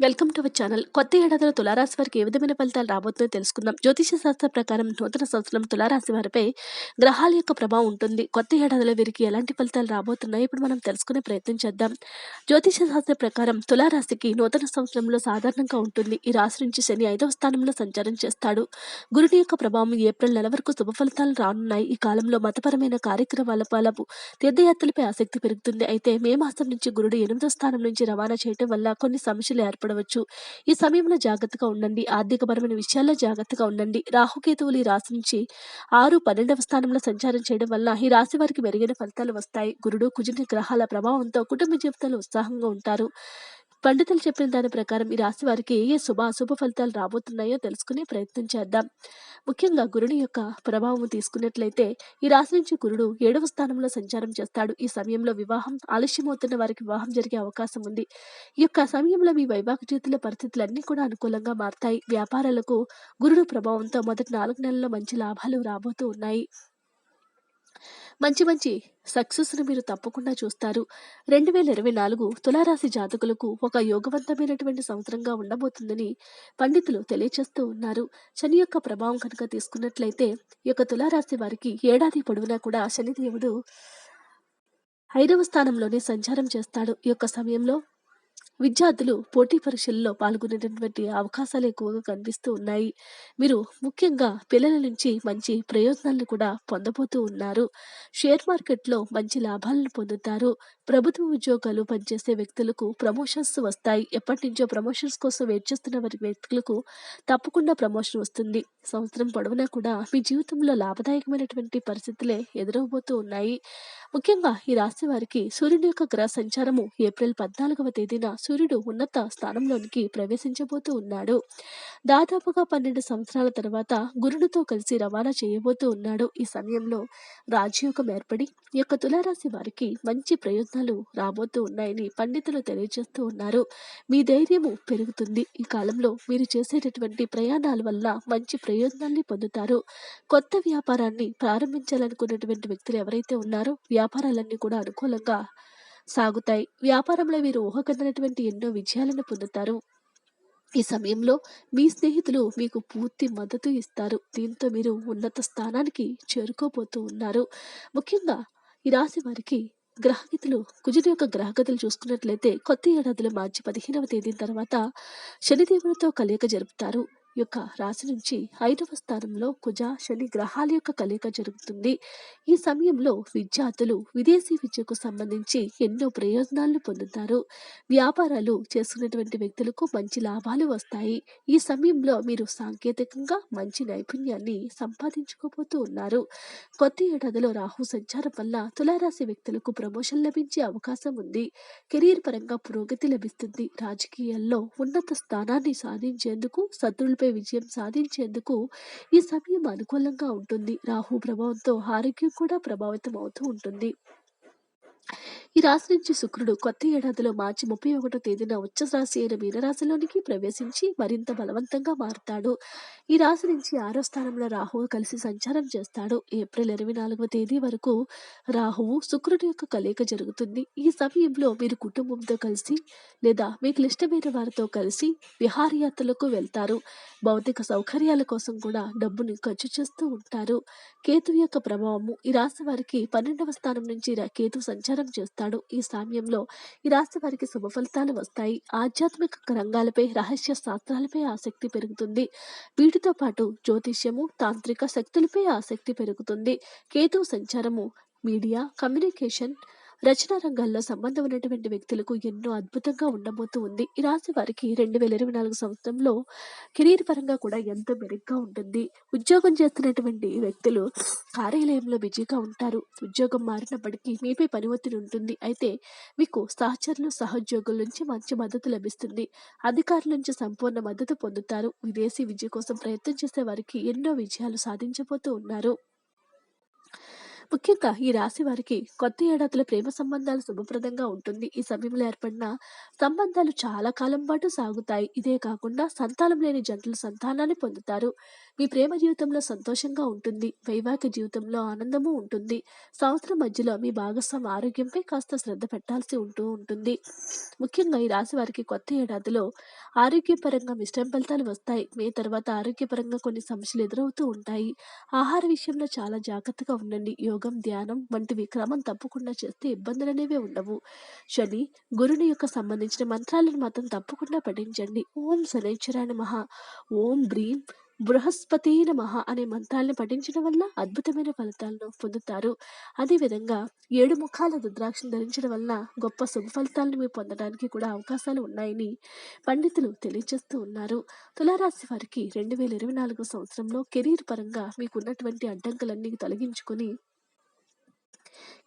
Welcome to our channel. కొత్త ఏడాదిలో తులారాశి వారికి ఏ విధమైన ఫలితాలు రాబోతుందో తెలుసుకుందాం. జ్యోతిష శాస్త్ర ప్రకారం నూతన సంవత్సరం తులారాశి వారిపై గ్రహాల యొక్క ప్రభావం ఉంటుంది. కొత్త ఏడాదిలో వీరికి ఎలాంటి ఫలితాలు రాబోతున్నాయో ఇప్పుడు మనం తెలుసుకునే ప్రయత్నం చేద్దాం. జ్యోతిష శాస్త్ర ప్రకారం తులారాశికి నూతన సంవత్సరంలో సాధారణంగా ఉంటుంది. ఈ రాశి నుంచి శని ఐదవ స్థానంలో సంచారం చేస్తాడు. గురుని యొక్క ప్రభావం ఏప్రిల్ నెల వరకు శుభ ఫలితాలు రానున్నాయి. ఈ కాలంలో మతపరమైన కార్యక్రమాల పాలపు తీర్థయాత్రలపై ఆసక్తి పెరుగుతుంది. అయితే మే మాసం నుంచి గురుడు ఎనిమిదో స్థానం నుంచి రవాణా చేయడం వల్ల కొన్ని సమస్యలు ఏర్పడవచ్చు. ఈ సమయంలో జాగ్రత్తగా ఉండండి. ఆర్థికపరమైన విషయాల్లో జాగ్రత్తగా ఉండండి. రాహుకేతువులు ఈ రాశి నుంచి ఆరు పన్నెండవ స్థానంలో సంచారం చేయడం వల్ల ఈ రాశి వారికి మెరుగైన ఫలితాలు వస్తాయి. గురుడు కుజుని గ్రహాల ప్రభావంతో కుటుంబ జీవితాలు ఉత్సాహంగా ఉంటారు. పండితులు చెప్పిన దాని ప్రకారం ఈ రాశి వారికి ఏ ఏ శుభ అశుభ ఫలితాలు రాబోతున్నాయో తెలుసుకునే ప్రయత్నం చేద్దాం. ముఖ్యంగా గురుని యొక్క ప్రభావం తీసుకున్నట్లయితే ఈ రాశి నుంచి గురుడు ఏడవ స్థానంలో సంచారం చేస్తాడు. ఈ సమయంలో వివాహం ఆలస్యమవుతున్న వారికి వివాహం జరిగే అవకాశం ఉంది. ఈ యొక్క సమయంలో మీ వైవాహిక జీవితంలో పరిస్థితులు అన్ని కూడా అనుకూలంగా మారతాయి. వ్యాపారాలకు గురుడు ప్రభావంతో మొదటి నాలుగు నెలల్లో మంచి లాభాలు రాబోతూ ఉన్నాయి. మంచి మంచి సక్సెస్ను మీరు తప్పకుండా చూస్తారు. రెండు వేల ఇరవై నాలుగు తులారాశి జాతకులకు ఒక యోగవంతమైనటువంటి సంవత్సరంగా ఉండబోతుందని పండితులు తెలియచేస్తూ ఉన్నారు. శని యొక్క ప్రభావం కనుక తీసుకున్నట్లయితే ఈ యొక్క తులారాశి వారికి ఏడాది పొడవునా కూడా శనిదేవుడు ఐదవ స్థానంలోనే సంచారం చేస్తాడు. ఈ యొక్క సమయంలో విద్యార్థులు పోటీ పరీక్షల్లో పాల్గొనేటటువంటి అవకాశాలు ఎక్కువగా కనిపిస్తూ ఉన్నాయి. మీరు ముఖ్యంగా పిల్లల నుంచి మంచి ప్రయోజనాలను కూడా పొందబోతూ ఉన్నారు. షేర్ మార్కెట్లో మంచి లాభాలను పొందుతారు. ప్రభుత్వ ఉద్యోగాలు పనిచేసే వ్యక్తులకు ప్రమోషన్స్ వస్తాయి. ఎప్పటి నుంచో ప్రమోషన్స్ కోసం వెయిట్ చేస్తున్న వారి వ్యక్తులకు తప్పకుండా ప్రమోషన్ వస్తుంది. సంవత్సరం పొడవునా కూడా మీ జీవితంలో లాభదాయకమైనటువంటి పరిస్థితులే ఎదురవబోతూ ఉన్నాయి. ముఖ్యంగా ఈ రాశి వారికి సూర్యుని యొక్క గ్రహ సంచారము ఏప్రిల్ పద్నాలుగవ తేదీన సూర్యుడు ఉన్నత స్థానంలోనికి ప్రవేశించబోతూ ఉన్నాడు. దాదాపుగా పన్నెండు సంవత్సరాల తర్వాత గురుడితో కలిసి రవాణా చేయబోతూ ఉన్నాడు. ఈ సమయంలో రాజయోగం ఏర్పడి ఈ యొక్క తులారాశి వారికి మంచి ప్రయోజనాలు రాబోతూ ఉన్నాయని పండితులు తెలియజేస్తూ ఉన్నారు. మీ ధైర్యము పెరుగుతుంది. ఈ కాలంలో మీరు చేసేటటువంటి ప్రయాణాల వల్ల మంచి ప్రయోజనాల్ని పొందుతారు. కొత్త వ్యాపారాన్ని ప్రారంభించాలనుకున్నటువంటి వ్యక్తులు ఎవరైతే ఉన్నారో వ్యాపారాలన్నీ కూడా అనుకూలంగా సాగుతాయి. వ్యాపారంలో వీరు ఊహకందనటువంటి ఎన్నో విజయాలను పొందుతారు. ఈ సమయంలో మీ స్నేహితులు మీకు పూర్తి మద్దతు ఇస్తారు. దీంతో మీరు ఉన్నత స్థానానికి చేరుకోబోతూ ఉన్నారు. ముఖ్యంగా ఈ రాశి వారికి గ్రహగతులు కుజుని యొక్క గ్రహగతులు చూసుకున్నట్లయితే కొత్త ఏడాదిలో మార్చి పదిహేనవ తేదీ తర్వాత శనిదేవునితో కలయిక జరుపుతారు. యొక్క రాశి నుంచి ఐదవ స్థానంలో కుజ శని గ్రహాల యొక్క కలయిక జరుగుతుంది. ఈ సమయంలో విద్యార్థులు విదేశీ విద్యకు సంబంధించి ఎన్నో ప్రయోజనాలను పొందుతారు. వ్యాపారాలు చేసుకునేటువంటి వ్యక్తులకు మంచి లాభాలు వస్తాయి. ఈ సమయంలో మీరు సాంకేతికంగా మంచి నైపుణ్యాన్ని సంపాదించుకోబోతూ ఉన్నారు. కొత్త ఏడాదిలో రాహు సంచారం వల్ల తులారాశి వ్యక్తులకు ప్రమోషన్ లభించే అవకాశం ఉంది. కెరీర్ పరంగా పురోగతి లభిస్తుంది. రాజకీయాల్లో ఉన్నత స్థానాన్ని సాధించేందుకు శత్రులపై విజయం సాధించేందుకు ఈ సమయం అనుకూలంగా ఉంటుంది. రాహు ప్రభావంతో ఆరోగ్యం కూడా ప్రభావితం అవుతూ ఉంటుంది. ఈ రాశి నుంచి శుక్రుడు కొత్త ఏడాదిలో మార్చి ముప్పై ఒకటో తేదీన ఉచ్చ రాశి అయిన మీనరాశిలోనికి ప్రవేశించి మరింత బలవంతంగా మారుతాడు. ఈ రాశి నుంచి ఆరో స్థానంలో రాహువు కలిసి సంచారం చేస్తాడు. ఏప్రిల్ ఇరవై నాలుగవ తేదీ వరకు రాహువు శుక్రుడి యొక్క కలయిక జరుగుతుంది. ఈ సమయంలో మీరు కుటుంబంతో కలిసి లేదా మీకు ఇష్టమైన వారితో కలిసి విహారయాత్రలకు వెళ్తారు. భౌతిక సౌకర్యాల కోసం కూడా డబ్బుని ఖర్చు చేస్తూ ఉంటారు. కేతు యొక్క ప్రభావము ఈ రాశి వారికి పన్నెండవ స్థానం నుంచి కేతు సంచారం చేస్తాడు. ఈ సమయంలో ఈ రాశి వారికి శుభ ఫలితాలు వస్తాయి. ఆధ్యాత్మిక రంగాలపై రహస్య శాస్త్రాలపై ఆసక్తి పెరుగుతుంది. వీటితో పాటు జ్యోతిష్యము తాంత్రిక శక్తులపై ఆసక్తి పెరుగుతుంది. కేతు సంచారము మీడియా కమ్యూనికేషన్ రచనా రంగాల్లో సంబంధం ఉన్నటువంటి వ్యక్తులకు ఎన్నో అద్భుతంగా ఉండబోతూ ఉంది. ఈ రాశి వారికి రెండు వేల ఇరవై నాలుగు సంవత్సరంలో కెరీర్ పరంగా కూడా ఎంతో మెరుగ్గా ఉంటుంది. ఉద్యోగం చేస్తున్నటువంటి వ్యక్తులు కార్యాలయంలో బిజీగా ఉంటారు. ఉద్యోగం మారినప్పటికీ మీపై పని ఒత్తిడి ఉంటుంది. అయితే మీకు సహచరులు సహోద్యోగుల నుంచి మంచి మద్దతు లభిస్తుంది. అధికారుల నుంచి సంపూర్ణ మద్దతు పొందుతారు. విదేశీ విద్య కోసం ప్రయత్నం చేసే వారికి ఎన్నో విజయాలు సాధించబోతూ ఉన్నారు. ముఖ్యంగా ఈ రాశి వారికి కొత్త ఏడాదిలో ప్రేమ సంబంధాలు శుభప్రదంగా ఉంటుంది. ఈ సమయంలో ఏర్పడిన సంబంధాలు చాలా కాలం పాటు సాగుతాయి. ఇదే కాకుండా సంతానం లేని జంటలు సంతానాన్ని పొందుతారు. మీ ప్రేమ జీవితంలో సంతోషంగా ఉంటుంది. వైవాహిక జీవితంలో ఆనందము ఉంటుంది. సంవత్సరం మధ్యలో మీ భాగస్వామి ఆరోగ్యంపై కాస్త శ్రద్ధ పెట్టాల్సి ఉంటూ ఉంటుంది. ముఖ్యంగా ఈ రాశి వారికి కొత్త ఏడాదిలో ఆరోగ్యపరంగా మిశ్రమ ఫలితాలు వస్తాయి. మే తర్వాత ఆరోగ్యపరంగా కొన్ని సమస్యలు ఎదురవుతూ ఉంటాయి. ఆహార విషయంలో చాలా జాగ్రత్తగా ఉండండి. యోగం ధ్యానం వంటివి క్రమం తప్పకుండా చేస్తే ఇబ్బందులు అనేవి ఉండవు. శని గురుని యొక్క సంబంధించిన మంత్రాలను మాత్రం తప్పకుండా పఠించండి. ఓం శనైశ్వరాయ మహా ఓం బ్రీం బృహస్పతి నమః అనే మంత్రాలను పఠించడం వల్ల అద్భుతమైన ఫలితాలను పొందుతారు. అదేవిధంగా ఏడు ముఖాల రుద్రాక్షను ధరించడం వలన గొప్ప శుభ ఫలితాలను మీరు పొందడానికి కూడా అవకాశాలు ఉన్నాయని పండితులు తెలియజేస్తూ ఉన్నారు. తులారాశి వారికి రెండు వేల ఇరవై నాలుగు సంవత్సరంలో కెరీర్ పరంగా మీకు ఉన్నటువంటి అడ్డంకులన్నీ తొలగించుకొని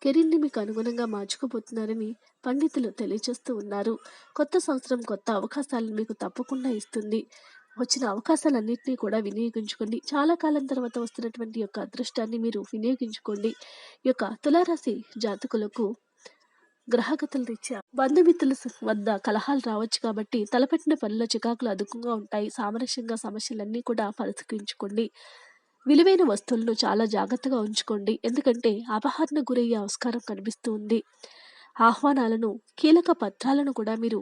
కెరీర్ని మీకు అనుగుణంగా మార్చుకోబోతున్నారని పండితులు తెలియజేస్తూ ఉన్నారు. కొత్త సంవత్సరం కొత్త అవకాశాలను మీకు తప్పకుండా ఇస్తుంది. వచ్చిన అవకాశాలన్నింటినీ కూడా వినియోగించుకోండి. చాలా కాలం తర్వాత వస్తున్నటువంటి యొక్క అదృష్టాన్ని మీరు వినియోగించుకోండి. ఈ యొక్క తులారాశి జాతకులకు గ్రహగతుల రీత్యా బంధుమిత్రుల వద్ద కలహాలు రావచ్చు కాబట్టి తలపెట్టిన పనుల చికాకులు అధికంగా ఉంటాయి. సామరస్యంగా సమస్యలన్నీ కూడా పరిష్కరించుకోండి. విలువైన వస్తువులను చాలా జాగ్రత్తగా ఉంచుకోండి. ఎందుకంటే అపహరణ గురయ్యే ఆస్కారం కనిపిస్తుంది ఆహ్వానాలను కీలక పత్రాలను కూడా మీరు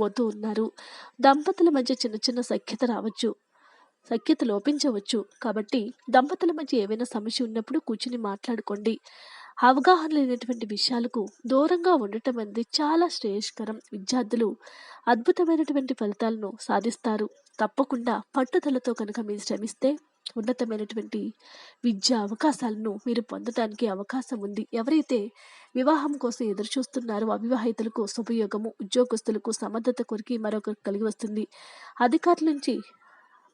పోతూ ఉన్నారు దంపతుల మధ్య చిన్న చిన్న సఖ్యత రావచ్చు. సఖ్యత లోపించవచ్చు. కాబట్టి దంపతుల మధ్య ఏవైనా సమస్య ఉన్నప్పుడు కూర్చుని మాట్లాడుకోండి. అవగాహన లేనటువంటి విషయాలకు దూరంగా ఉండటం అనేది చాలా శ్రేయస్కరం. విద్యార్థులు అద్భుతమైనటువంటి ఫలితాలను సాధిస్తారు. తప్పకుండా పట్టుదలతో కనుక మీరు శ్రమిస్తే ఉన్నతమైనటువంటి విద్యా అవకాశాలను మీరు పొందడానికి అవకాశం ఉంది. ఎవరైతే వివాహం కోసం ఎదురు చూస్తున్నారో అవివాహితులకు శుభయోగము ఉద్యోగస్తులకు సమర్థత కొరికి మరొకరు కలిగి వస్తుంది. అధికారుల నుంచి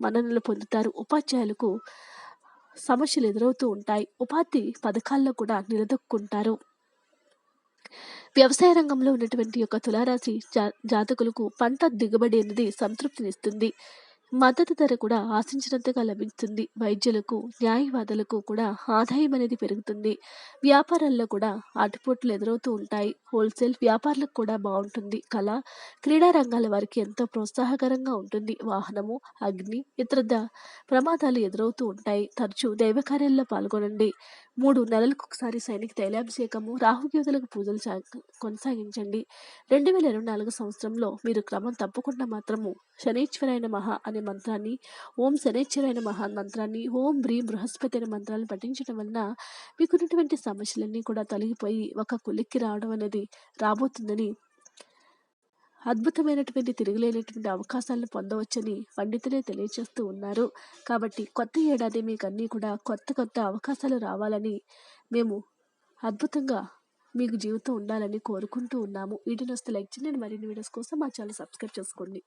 మన్ననలు పొందుతారు. ఉపాధ్యాయులకు సమస్యలు ఎదురవుతూ ఉంటాయి. ఉపాధి పథకాల్లో కూడా నిలదొక్కుంటారు. వ్యవసాయ రంగంలో ఉన్నటువంటి యొక్క తులారాశి జా జాతకులకు పంట దిగుబడి అనేది సంతృప్తినిస్తుంది. మద్దతు ధర కూడా ఆశించినంతగా లభిస్తుంది వైద్యులకు న్యాయవాదులకు కూడా ఆదాయం అనేది పెరుగుతుంది. వ్యాపారాల్లో కూడా అటుపోట్లు ఎదురవుతూ ఉంటాయి. హోల్సేల్ వ్యాపారులకు కూడా బాగుంటుంది. కళ క్రీడా రంగాల వారికి ఎంతో ప్రోత్సాహకరంగా ఉంటుంది. వాహనము అగ్ని ఇతర ప్రమాదాలు ఎదురవుతూ ఉంటాయి. తరచూ దైవ కార్యాల్లో పాల్గొనండి. మూడు నెలలకు ఒకసారి సైనిక తైలాభిషేకము రాహుకేతులకు పూజలు కొనసాగించండి. రెండు వేల ఇరవై నాలుగు సంవత్సరంలో మీరు క్రమం తప్పకుండా మాత్రము శనేశ్వరాయన మహా అనే మంత్రాన్ని ఓం శనీశ్వరైన మహా మంత్రాన్ని ఓం బ్రీ బృహస్పతి అనే మంత్రాన్ని పఠించడం వలన మీకున్నటువంటి సమస్యలన్నీ కూడా తొలగిపోయి ఒక కులిక్కి రావడం అనేది రాబోతుందని అద్భుతమైనటువంటి తిరగలేనటువంటి అవకాశాలను పొందవచ్చని పండితులే తెలియజేస్తూ ఉన్నారు. కాబట్టి కొత్త ఏడాది మీకు అన్నీ కూడా కొత్త కొత్త అవకాశాలు రావాలని మేము అద్భుతంగా మీకు జీవితం ఉండాలని కోరుకుంటూ ఉన్నాము. వీడియోని వస్తే లైక్ చేయండి. మరిన్ని వీడియోస్ కోసం మా ఛానల్ సబ్స్క్రైబ్ చేసుకోండి.